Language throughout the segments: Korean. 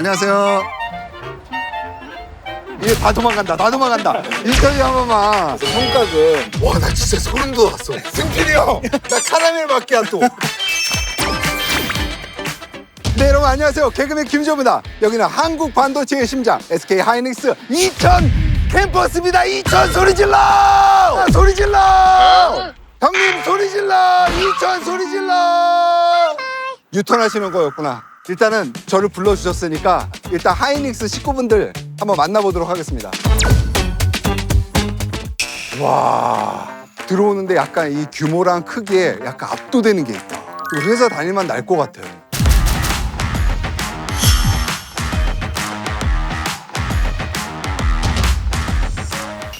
안녕하세요. 이게 다 도망간다. 다 도망간다. 인터뷰 한 번만. 성각은 와 나 진짜 소름 돋았어. 승필이 형, 나 카라멜 마키아또. 네 여러분 안녕하세요. 개그맨 김조입니다. 여기는 한국 반도체의 심장 SK 하이닉스 2000 캠퍼스입니다. 2000 소리 질러! 아, 소리 질러! 형님 소리 질러! 2000 소리 질러! 유턴하시는 거였구나. 일단은 저를 불러주셨으니까 일단 하이닉스 식구분들 한번 만나보도록 하겠습니다. 와 들어오는데 약간 이 규모랑 크기에 약간 압도되는 게 있다. 그리고 회사 다닐만 날 것 같아요.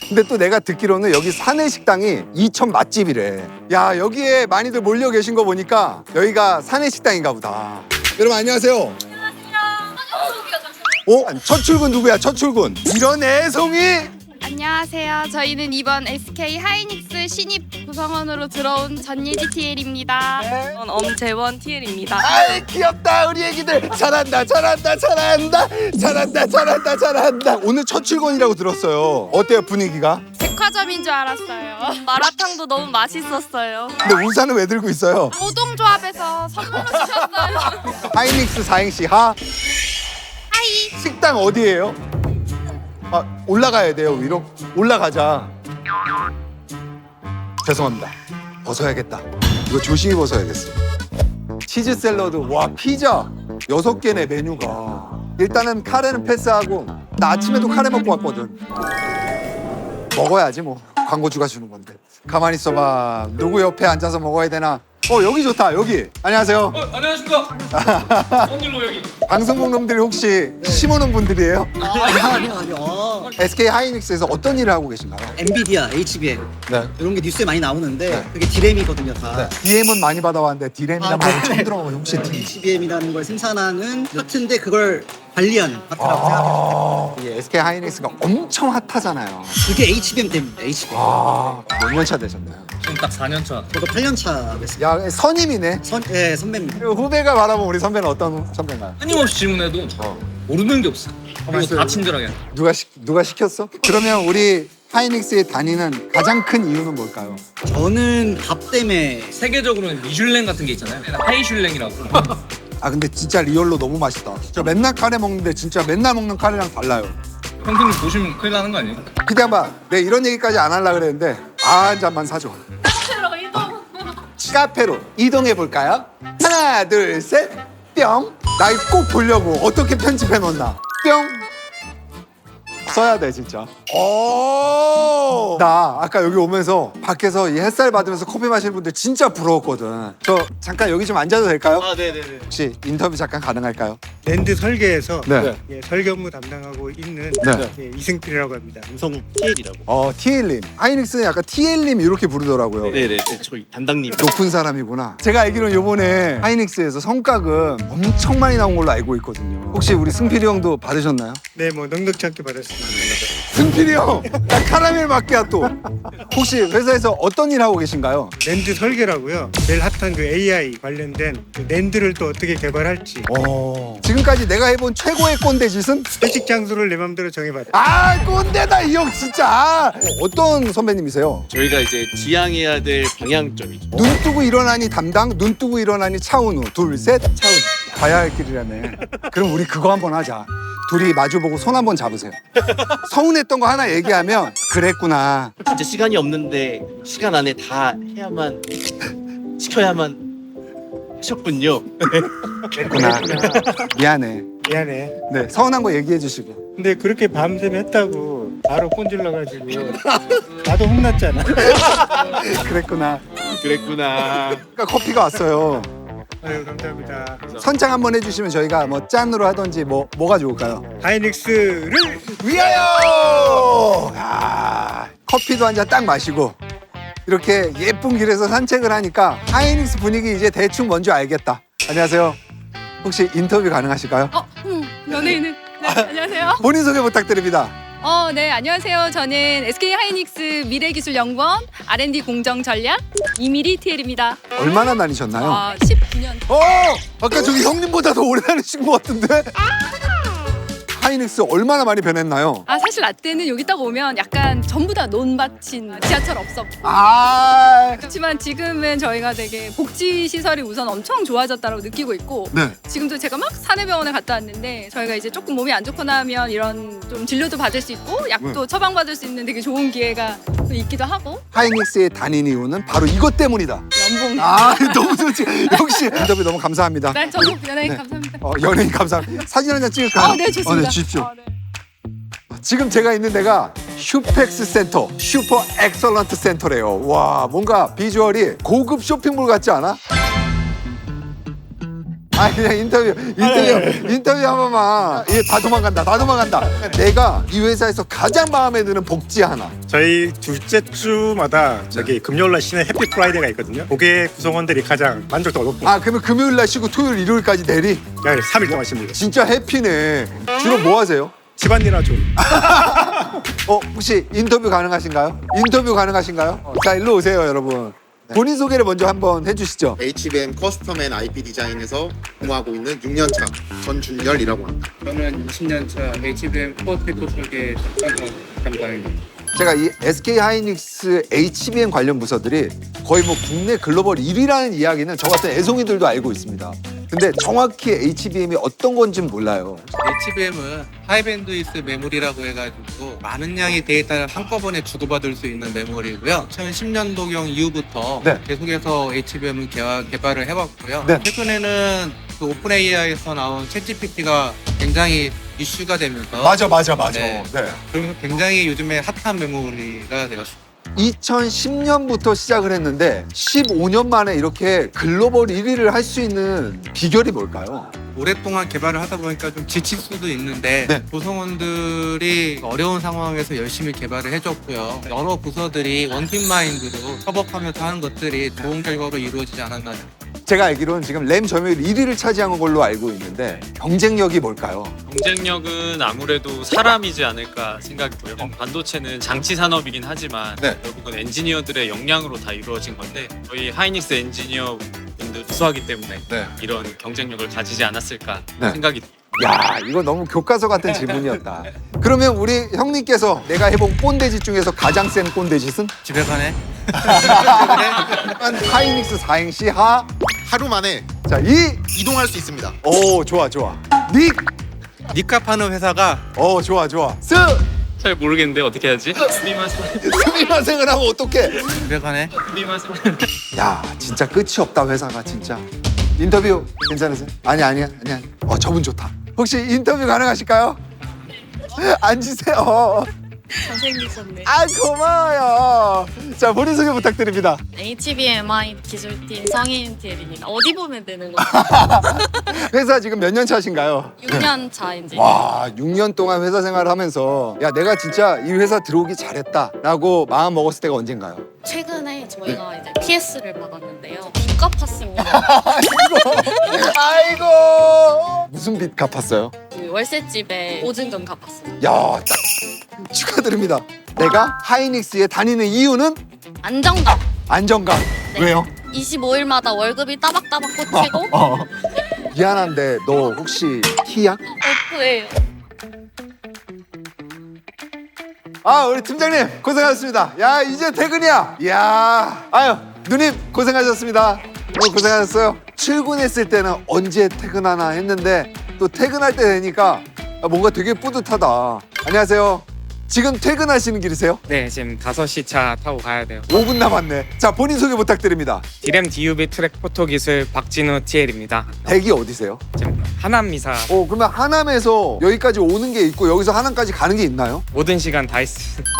근데 또 내가 듣기로는 여기 사내 식당이 2천 맛집이래. 야 여기에 많이들 몰려 계신 거 보니까 여기가 사내 식당인가 보다. 여러분 안녕하세요. 어? 첫 출근 누구야? 첫 출근. 이런 애송이? 안녕하세요. 저희는 이번 SK 하이닉스 신입 구성원으로 들어온 전예지 TL입니다. 저는 엄재원 TL입니다. 아이 귀엽다 우리 애기들 잘한다 잘한다 잘한다 잘한다 잘한다 잘한다 오늘 첫 출근이라고 들었어요 어때요 분위기가? 백화점인 줄 알았어요. 마라탕도 너무 맛있었어요. 근데 우산은 왜 들고 있어요? 노동조합에서 선물로 주셨어요. 하이닉스 사행시 하 하이. 식당 어디예요? 아 올라가야 돼요 위로 올라가자 죄송합니다 벗어야겠다 이거 조심히 벗어야겠어 치즈 샐러드 와 피자 여섯 개네 메뉴가 일단은 카레는 패스하고 나 아침에도 카레 먹고 왔거든 먹어야지 뭐 광고주가 주는 건데 가만히 있어봐 누구 옆에 앉아서 먹어야 되나 어 여기 좋다 여기 안녕하세요 어, 안녕하십니까. 언일로 여기. 방송국 놈들이 혹시 심오는 분들이에요? 아니요 아니요 아니요 어, SK 하이닉스에서 어떤 일을 하고 계신가요? 엔비디아, HBM 네. 이런 게 뉴스에 많이 나오는데 네. 그게 디램이거든요 다 DM은 많이 받아왔는데 디램이나 아, 말은 네. 처음 들어보면 혹시 D HBM이라는 걸 생산하는 파트인데 그걸 관리하는 파트라고 생각해요 아, 이 SK 하이닉스가 엄청 핫하잖아요. 그게 HBM 때문에 HBM 아, 몇년차 되셨나요? 지금 딱 4년 차. 저도 8년 차 됐습니다 야, 선임이네. 선, 예, 선배입니다 그리고 후배가 말하면 우리 선배는 어떤 선배인가요? 끊임없이 질문해도 모르는 게 없어. 그리고 다 친절하게. 누가 시, 누가 시켰어? 그러면 우리 하이닉스에 다니는 가장 큰 이유는 뭘까요? 저는 밥 때문에 세계적으로는 미슐랭 같은 게 있잖아요. 하이슐랭이라고. 아 근데 진짜 리얼로 너무 맛있다. 저 맨날 카레 먹는데 진짜 맨날 먹는 카레랑 달라요. 형님 보시면 큰일 나는 거 아니에요? 기대봐. 내가 이런 얘기까지 안 하려고 그랬는데 아, 한 잔만 사줘. 카페로 이동해 볼까요? 하나, 둘, 셋, 뿅. 나 이거 꼭 보려고 어떻게 편집해 놓나? 뿅. 써야 돼 진짜. 오. 나 아까 여기 오면서 밖에서 이 햇살 받으면서 커피 마시는 분들 진짜 부러웠거든. 저 잠깐 여기 좀 앉아도 될까요? 아, 네네네. 혹시 인터뷰 잠깐 가능할까요? 랜드 설계에서 네. 예, 설계 업무 담당하고 있는 네. 예, 이승필이라고 합니다. 음성 TL이라고. 어, TL님. 하이닉스는 약간 TL님 이렇게 부르더라고요. 네네. 저희 담당님. 높은 사람이구나. 제가 알기로는 요번에 하이닉스에서 성과금 엄청 많이 나온 걸로 알고 있거든요. 혹시 우리 승필이 형도 받으셨나요? 네, 뭐 넉넉지 않게 받았습니다. 승필이 형! 나 카라멜 마키아또! 혹시 회사에서 어떤 일 하고 계신가요? 랜드 설계라고요. 제일 핫한 그 AI 관련된 그 랜드를 또 어떻게 개발할지 어... 지금까지 내가 해본 최고의 꼰대 짓은? 회식 장소를 내 맘대로 정해봤다. 아 꼰대다 이 형 진짜! 어, 어떤 선배님이세요? 저희가 이제 지향해야 될 방향점이죠. 눈 뜨고 일어나니 담당, 눈 뜨고 일어나니 차은우. 둘, 셋, 차은우. 가야 할 길이라네. 그럼 우리 그거 한번 하자. 둘이 마주보고 손 한번 잡으세요. 서운했던 거 하나 얘기하면 그랬구나. 진짜 시간이 없는데 시간 안에 다 해야만 시켜야만 하셨군요. 그랬구나. 미안해. 미안해. 네, 서운한 거 얘기해 주시고. 근데 그렇게 밤샘 했다고 바로 꼰질러가지고 나도 혼났잖아. 그랬구나. 그랬구나. 그러니까 커피가 왔어요. 아유 감사합니다. 선창 한번 해주시면 저희가 뭐 짠으로 하던지 뭐 뭐가 좋을까요? 하이닉스를 위하여! 야, 커피도 한 잔 딱 마시고 이렇게 예쁜 길에서 산책을 하니까 하이닉스 분위기 이제 대충 뭔지 알겠다. 안녕하세요. 혹시 인터뷰 가능하실까요? 어, 음, 연예인은. 네, 안녕하세요. 본인 소개 부탁드립니다. 어, 네, 안녕하세요. 저는 SK 하이닉스 미래기술연구원 R&D 공정 전략 이미리 TL입니다. 얼마나 다니셨나요? 아, 19년. 어! 아까 저기 형님보다 더 오래 다니신 것 같은데? 하이닉스 얼마나 많이 변했나요? 아 사실 라떼는 여기 딱 오면 약간 전부 다 논밭인 지하철 없었고 아, 그렇지만 지금은 저희가 되게 복지 시설이 우선 엄청 좋아졌다고 느끼고 있고 네. 지금도 제가 막 사내병원에 갔다 왔는데 저희가 이제 조금 몸이 안 좋거나 하면 이런 좀 진료도 받을 수 있고 약도 처방받을 수 있는 되게 좋은 기회가 또 있기도 하고 하이닉스에 다닌 이유는 바로 이것 때문이다. 연봉 아, 너무 좋지. 역시 인터뷰 너무 감사합니다. 네, 저도 연예인 네. 감사합니다. 어, 연예인 감사합니다. 사진 한 장 찍을까요? 아, 네, 좋습니다. 어, 네, 주십시오. 아, 네. 지금 제가 있는 데가 슈펙스 센터, 슈퍼 엑설런트 센터래요. 와, 뭔가 비주얼이 고급 쇼핑몰 같지 않아? 아 그냥 인터뷰 인터뷰 인터뷰 한 번만 이게 다 도망간다 다 도망간다 내가 이 회사에서 가장 마음에 드는 복지 하나 저희 둘째 주마다 저기 금요일 날 쉬는 해피 프라이데이가 있거든요. 고객 구성원들이 가장 만족도가 높고 아 그러면 금요일 날 쉬고 토요일 일요일까지 내리 3일 동안 쉽니다. 진짜 해피네 주로 뭐 하세요? 집안일이나 좀 어 혹시 인터뷰 가능하신가요? 인터뷰 가능하신가요? 어, 자 일로 오세요 여러분 본인 소개를 먼저 한번 해주시죠 HBM 커스텀 앤 IP 디자인에서 근무하고 있는 6년차 전준열이라고 합니다. 저는 20년차 HBM 포테코 쪽에 담당입니다. 제가 이 SK 하이닉스 HBM 관련 부서들이 거의 뭐 국내 글로벌 1위라는 이야기는 저 같은 애송이들도 알고 있습니다. 근데 정확히 HBM이 어떤 건지는 몰라요. HBM은 하이밴드위스 메모리라고 해가지고 많은 양의 데이터를 한꺼번에 주고받을 수 있는 메모리고요. 2010년도경 이후부터 네. 계속해서 HBM을 개발, 개발을 해왔고요. 네. 최근에는 그 오픈 AI에서 나온 챗GPT가 굉장히 이슈가 되면서 맞아 맞아 맞아. 네. 그러면서 굉장히 요즘에 핫한 메모리가 되었습니다. 2010년부터 시작을 했는데 15년 만에 이렇게 글로벌 1위를 할 수 있는 비결이 뭘까요? 오랫동안 개발을 하다 보니까 좀 지칠 수도 있는데 네. 구성원들이 어려운 상황에서 열심히 개발을 해줬고요. 여러 부서들이 원팀 마인드로 협업하면서 하는 것들이 좋은 결과로 이루어지지 않았나. 제가 알기로는 지금 램 점유율 1위를 차지한 걸로 알고 있는데 경쟁력이 뭘까요? 경쟁력은 아무래도 사람이지 않을까 생각이 들어요. 반도체는 장치 산업이긴 하지만 네. 결국은 엔지니어들의 역량으로 다 이루어진 건데 저희 하이닉스 엔지니어 분들 수하기 때문에 네. 이런 경쟁력을 가지지 않았을까 네. 생각이 듭니다. 야 이거 너무 교과서 같은 질문이었다. 그러면 우리 형님께서 내가 해본 꼰대짓 중에서 가장 센 꼰대짓은? 집에 가네. 하이닉스 4행시 하. 하루 만에 자, 이. 이동할 수 있습니다. 오, 좋아, 좋아. 닉. 니값 하는 회사가 오, 좋아, 좋아. 스. 잘 모르겠는데 어떻게 하지? 스미마셍 스미마생을 하면 어떡해. 집에 가네. 스미마셍 야, 진짜 끝이 없다, 회사가, 진짜. 인터뷰 괜찮으세요? 아니, 아니야, 아니야. 어, 저분 좋다. 혹시 인터뷰 가능하실까요? 앉으세요. 잘생기셨네. 아, 고마워요. 자, 본인 소개 부탁드립니다. HBMI 기술팀 성인 TL입니다. 어디 보면 되는 거죠? 회사 지금 몇 년 차신가요? 6년 차 이제. 와, 6년 동안 회사 생활을 하면서 야, 내가 진짜 이 회사 들어오기 잘했다라고 마음 먹었을 때가 언젠가요? 최근에 저희가 이제 PS를 받았는데요. 국가 팠습니다. 아이고. 무슨 빚 갚았어요? 그 월세집에 보증금 갚았어요. 야, 딱 축하드립니다. 내가 하이닉스에 다니는 이유는 안정감. 안정감. 네. 왜요? 25일마다 월급이 따박따박 꽂히고 어. 미안한데 너 혹시 T야? F예요. 아, 우리 팀장님 고생하셨습니다. 야, 이제 퇴근이야. 야, 아유, 누님 고생하셨습니다. 오늘 고생하셨어요. 출근했을 때는 언제 퇴근하나 했는데 또 퇴근할 때 되니까 뭔가 되게 뿌듯하다. 안녕하세요. 지금 퇴근하시는 길이세요? 네, 지금 5시 차 타고 가야 돼요. 5분 남았네. 자, 본인 소개 부탁드립니다. 디램 DUV 트랙 포토 기술 박진우 TL입니다. 댁이 어디세요? 지금 하남 미사 어, 그러면 하남에서 여기까지 오는 게 있고 여기서 하남까지 가는 게 있나요? 모든 시간 다 있,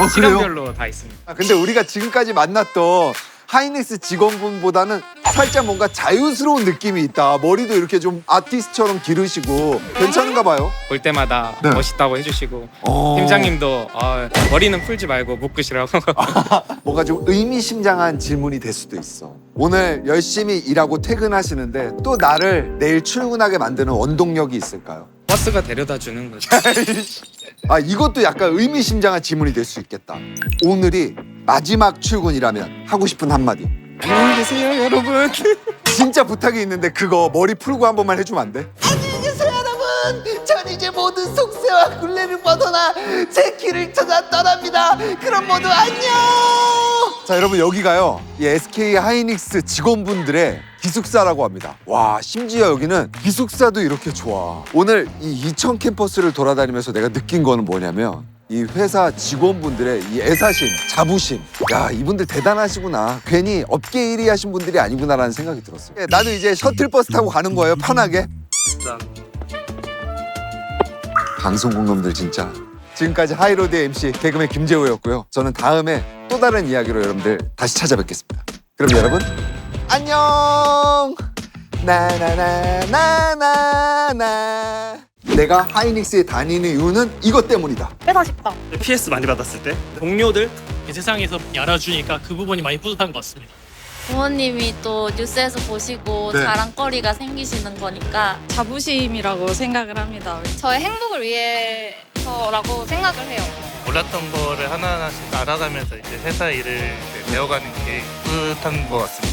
어, 그래요? 시간별로 다 있습니다. 아, 근데 우리가 지금까지 만났던 하이닉스 직원분보다는 살짝 뭔가 자유스러운 느낌이 있다. 머리도 이렇게 좀 아티스트처럼 기르시고 괜찮은가 봐요. 볼 때마다 네. 멋있다고 해주시고 어. 팀장님도 어, 머리는 풀지 말고 묶으시라고 뭔가 좀 의미심장한 질문이 될 수도 있어. 오늘 열심히 일하고 퇴근하시는데 또 나를 내일 출근하게 만드는 원동력이 있을까요? 버스가 데려다 주는 거죠. 아 이것도 약간 의미심장한 질문이 될 수 있겠다. 오늘이 마지막 출근이라면 하고 싶은 한마디. 안녕히 계세요, 여러분. 진짜 부탁이 있는데 그거 머리 풀고 한 번만 해주면 안 돼? 안녕히 계세요 여러분. 잘전 이제 모든 속세와 굴레를 벗어나 제 길을 찾아 떠납니다. 그럼 모두 안녕. 자 여러분 여기가요 이 SK 하이닉스 직원분들의 기숙사라고 합니다. 와 심지어 여기는 기숙사도 이렇게 좋아. 오늘 이 이천 캠퍼스를 돌아다니면서 내가 느낀 거는 뭐냐면 이 회사 직원분들의 이 애사심, 자부심. 야, 이분들 대단하시구나. 괜히 업계 1위 하신 분들이 아니구나라는 생각이 들었어요. 예, 나도 이제 셔틀버스 타고 가는 거예요, 편하게. 방송국 놈들 진짜. 지금까지 하이로드 MC 개그맨 김재호였고요. 저는 다음에 또 다른 이야기로 여러분들 다시 찾아뵙겠습니다. 그럼 여러분 안녕. 나나나나나나. 내가 하이닉스에 다니는 이유는 이것 때문이다. 회사 식당. PS 많이 받았을 때 동료들 이 세상에서 알아주니까 그 부분이 많이 뿌듯한 것 같습니다. 부모님이 또 뉴스에서 보시고 네. 자랑거리가 생기시는 거니까 자부심이라고 생각을 합니다. 저의 행복을 위해서라고 생각을 해요. 몰랐던 거를 하나하나씩 알아가면서 이제 회사 일을 배워가는 게 뿌듯한 것 같습니다.